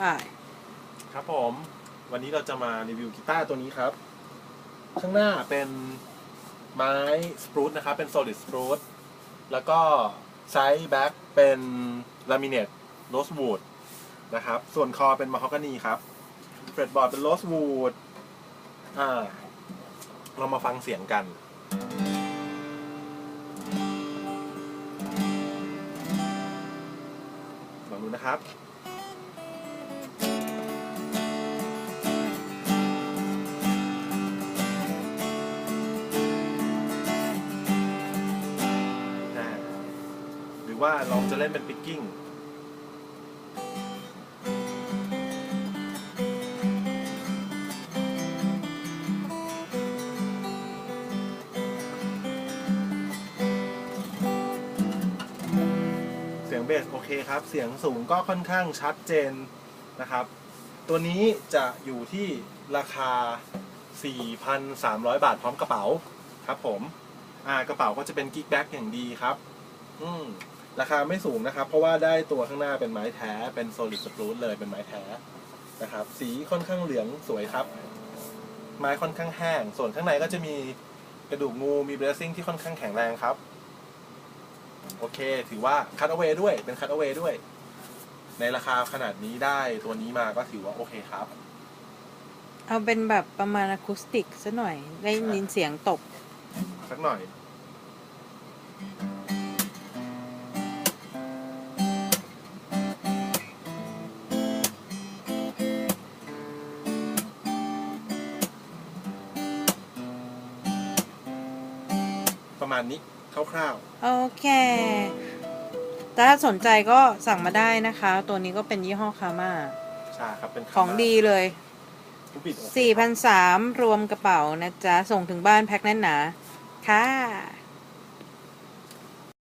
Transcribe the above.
ไปครับผม วันนี้เราจะมารีวิวกีตาร์ตัวนี้ครับ ข้างหน้าเป็นไม้สปรูตนะครับ เป็น solid สปรูตแล้วก็ไซส์แบ็คเป็นลามิเนตโรสวูดนะครับ ส่วนคอเป็นมาฮอกกานีครับเฟรดบอร์ดเป็นโรสวูดอ่า เรามาฟังเสียงกันลองดูนะครับ หรือว่าเราจะเล่นเป็นปิกกิ้งเสียงเบสโอเคครับ เสียงสูงก็ค่อนข้างชัดเจน นะครับ ตัวนี้จะอยู่ที่ราคา 4,300 บาทพร้อมกระเป๋าครับผมอ่ากระเป๋าก็จะเป็นกิ๊กแบ็กอย่างดีครับ อืมราคาไม่สูงนะครับ เพราะว่าได้ตัวข้างหน้าเป็นไม้แท้เป็นโซลิดสปรูตเลยเป็นไม้แท้นะครับ สีค่อนข้างเหลืองสวยครับ ไม้ค่อนข้างแห้ง ส่วนข้างในก็จะมีกระดูกงูมีเบรซิ่งที่ค่อนข้างแข็งแรงครับ โอเค ถือว่าคัตเอา a y ด้วยเป็นคัตเอา a y ด้วย ในราคาขนาดนี้ได้ตัวนี้มาก็ถือว่าโอเคครับ เอาเป็นแบบประมาณอะคูสติกซะหน่อย ได้ยินเสียงตบ สักหน่อย ประมาณนี้คร่าวโอเค ถ้าสนใจก็สั่งมาได้นะคะ ตัวนี้ก็เป็นยี่ห้อคาม่าๆใช่ครับเป็นของดีเลยผู้ปิดโอเค 4,003รวมกระเป๋านะจ๊ะ ส่งถึงบ้านแพ็คแน่นหนา ค่ะ